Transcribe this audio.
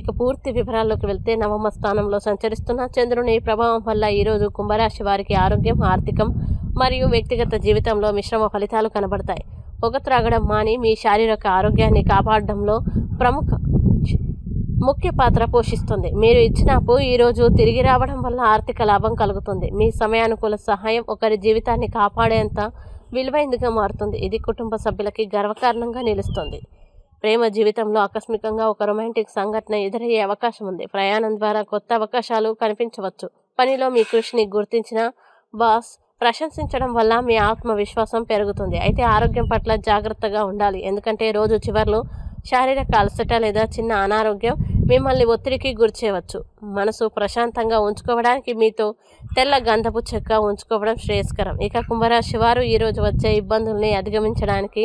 ఇక పూర్తి వివరాల్లోకి వెళ్తే నవమ స్థానంలో సంచరిస్తున్న చంద్రుని ప్రభావం వల్ల ఈరోజు కుంభరాశి వారికి ఆరోగ్యం ఆర్థికం మరియు వ్యక్తిగత జీవితంలో మిశ్రమ ఫలితాలు కనబడతాయి. పొగ త్రాగడం మాని మీ శారీరక ఆరోగ్యాన్ని కాపాడడంలో ప్రముఖ ముఖ్య పాత్ర పోషిస్తుంది. మీరు ఇచ్చిన అప్పు ఈరోజు తిరిగి రావడం వల్ల ఆర్థిక లాభం కలుగుతుంది. మీ సమయానుకూల సహాయం ఒకరి జీవితాన్ని కాపాడేంత విలువైందిగా మారుతుంది. ఇది కుటుంబ సభ్యులకి గర్వకారణంగా నిలుస్తుంది. ప్రేమ జీవితంలో ఆకస్మికంగా ఒక రొమాంటిక్ సంఘటన ఎదురయ్యే అవకాశం ఉంది. ప్రయాణం ద్వారా కొత్త అవకాశాలు కనిపించవచ్చు. పనిలో మీ కృషిని గుర్తించిన బాస్ ప్రశంసించడం వల్ల మీ ఆత్మవిశ్వాసం పెరుగుతుంది. అయితే ఆరోగ్యం పట్ల జాగ్రత్తగా ఉండాలి. ఎందుకంటే రోజు చివర్లో శారీరక అలసట లేదా చిన్న అనారోగ్యం మిమ్మల్ని ఒత్తిడికి గురిచేయవచ్చు మనసు ప్రశాంతంగా ఉంచుకోవడానికి మీతో తెల్ల గంధపు చెక్క ఉంచుకోవడం శ్రేయస్కరం. ఇక కుంభరాశి వారు ఈరోజు వచ్చే ఇబ్బందుల్ని అధిగమించడానికి